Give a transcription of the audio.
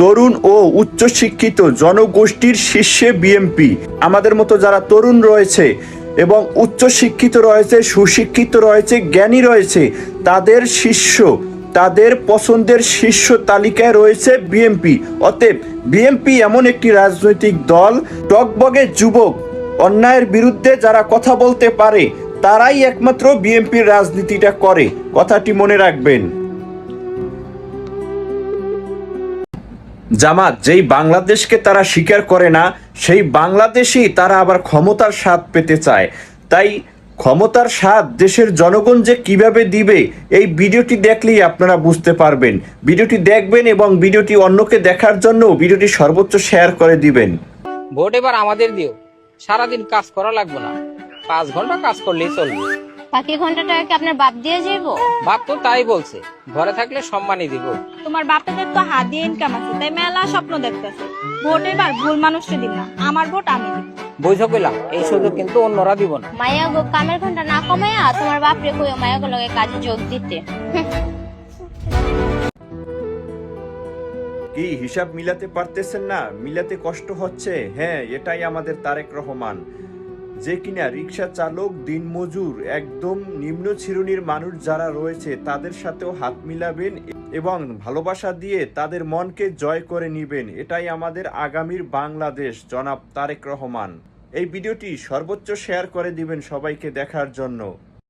তরুণ ও উচ্চশিক্ষিত জনগোষ্ঠীর শীর্ষে বিএমপি আমাদের মতো যারা তরুণ রয়েছে এবং উচ্চশিক্ষিত রয়েছে, সুশিক্ষিত রয়েছে, জ্ঞানী রয়েছে, তাদের শীর্ষ, তাদের পছন্দের শীর্ষ তালিকায় রয়েছে বিএমপি অতএব বিএমপি এমন একটি রাজনৈতিক দল, টকবগে যুবক, অন্যায়ের বিরুদ্ধে যারা কথা বলতে পারে, তারাই একমাত্র বিএনপির রাজনীতিটা করে। কথাটি মনে রাখবেন। জামাত যেই বাংলাদেশকে তারা স্বীকার করে না, সেই বাংলাদেশেই তারা আবার ক্ষমতার স্বাদ পেতে চায়। তাই ক্ষমতার স্বাদ দেশের জনগণ যে কীভাবে দিবে, এই ভিডিওটি দেখলেই আপনারা বুঝতে পারবেন। ভিডিওটি দেখবেন এবং ভিডিওটি অন্যকে দেখার জন্য ভিডিওটি সর্বোচ্চ শেয়ার করে দিবেন। ভোট এবার আমাদের দিও। সারাদিন কাজ করা লাগবে না। পাঁচ ঘণ্টা কাজ করলেই চলবে। বাকি ঘন্টাটা কি আপনার বাপ দিয়ে যাইব? বাপ তো তাই বলছে। ঘরে থাকলে সম্মানই দিব। তোমার বাপেদের তো হাত দিয়ে ইনকাম আছে তাই মেলা স্বপ্ন দেখতেছে। ভোট এবার ভুল মানুষকে দিব না আমার ভোট আমি দিব। বুঝো পেলাম এই সুযোগ কিন্তু অন্যরা দিব না। মায়া গো কামের ঘণ্টা না কমায়া তোমার বাপ রে কইও মায়া গো লগে কাজে যোগ দিতে। কি হিসাব মিলাতে পারতেছেন না? মিলাতে কষ্ট হচ্ছে? হ্যাঁ এটাই আমাদের তারেক রহমান। যে কিনা রিক্সা চালক দিনমজুর একদম নিম্ন শ্রেণির মানুষ যারা রয়েছে, তাদের সাথেও হাত মিলাবেন এবং ভালোবাসা দিয়ে তাদের মনকে জয় করে নিবেন। এটাই আমাদের আগামীর বাংলাদেশ, জনাব তারেক রহমান। এই ভিডিওটি সর্বোচ্চ শেয়ার করে দিবেন সবাইকে দেখার জন্য।